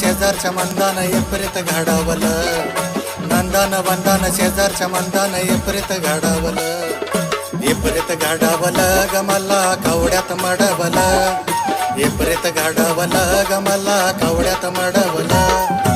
शेजारच्या मंदान विपरीत घडावलं. नंदानं वंदन शेजारच्या मंदान विपरीत घडावलं. विपरीत घडावलं गमला कवड्यात मडवलं. विपरीत घडावलं गमला कवड्यात मडवलं.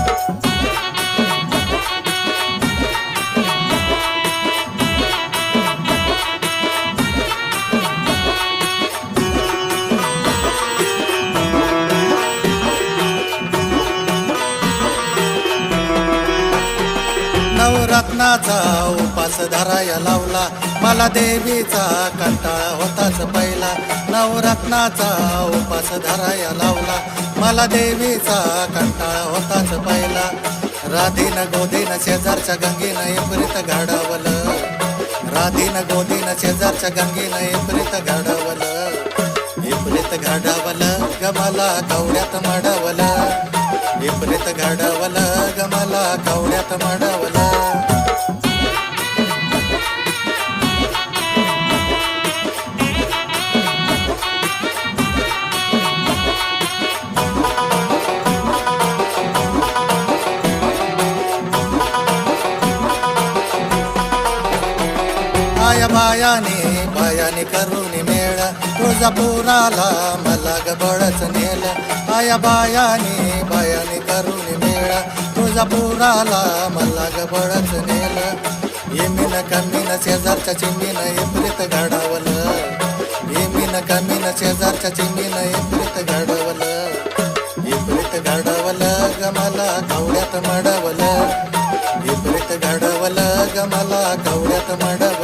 नवरत्नाचा उपास धराया लावला. मला देवीचा कंटाळा होताच पहिला. नवरत्नाचा उपास धराया लावला. मला देवीचा कंटाळा होताच पहिला. राधीन गोदीन शेजारच्या गंगीनं विपरीत घडवलं. राधीन गोदीन शेजारच्या गंगीनं विपरीत घडवलं. विपरीत घडवलं गमाला कवड्यात मडवलं. विपरीत घडवलं गमाला कवड्यात मडवलं. माया मायाने पायाने करून मेळ. तुळजापुराला मला गबळच नेल. माया बायाने पायाने करून मेळ. तुळजापुराला मला गबळच नेल. येमीन कमीन शेजारच्या चिमीन इमृत घडवलं. येमीन कमीन शेजारच्या चिमीन विपरीत घडवलं. विपरीत घडवलं गमाला कवड्यात मडवलं. विपरीत घडवलं गमाला कवड्यात मडवलं.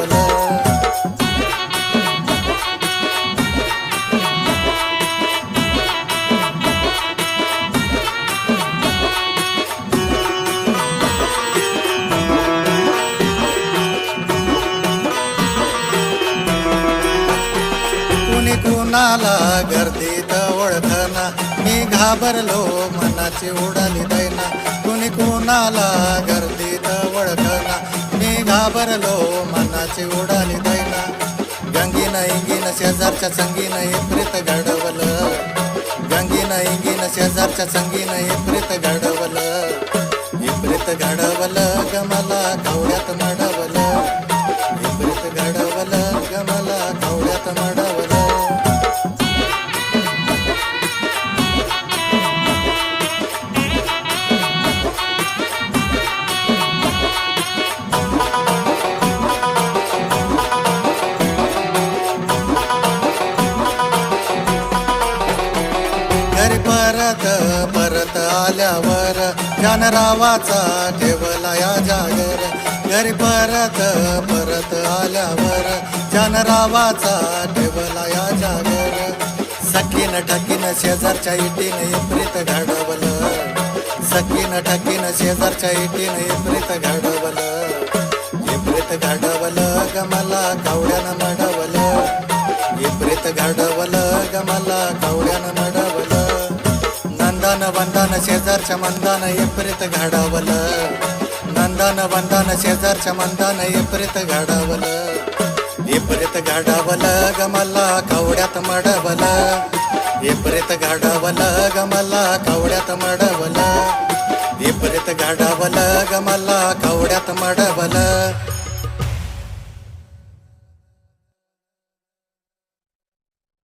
कुणी गर्दीत ओळखना. मी घाबरलो मनाची उडाली दैना. कुणी कुणाला गर्दीत ओळखना. मी घाबरलो मनाची उडाली दैना. गंगीन इंगीन शेजारच्या संगीन विपरीत घडवलं. गंगीन इंगीन शेजारच्या संगीन विपरीत घडवलं. विपरीत घडवलं. परत आल्यावर जानरावाचा ठेवला या जागर घरी परत परत आल्यावर जानरावाचा ठेवला या जागर सकीन ठकीन शेजारच्या इटीने प्रीत घडवलं. सकीन ठकीन शेजारच्या इटीने प्रीत घडवलं. प्रीत घडवलं गमला कावड्यानं मडवलं. शेजारच्या मंदानं एप्रित घडवलं. नंदन वंदन शेजारच्या मंदानं एप्रित घडवलं. एप्रित घडवलं गमला कवड्यात मडवलं. एप्रित घडवलं गमला कवड्यात मडवलं. एप्रित घडवलं गमला कवड्यात मडवलं.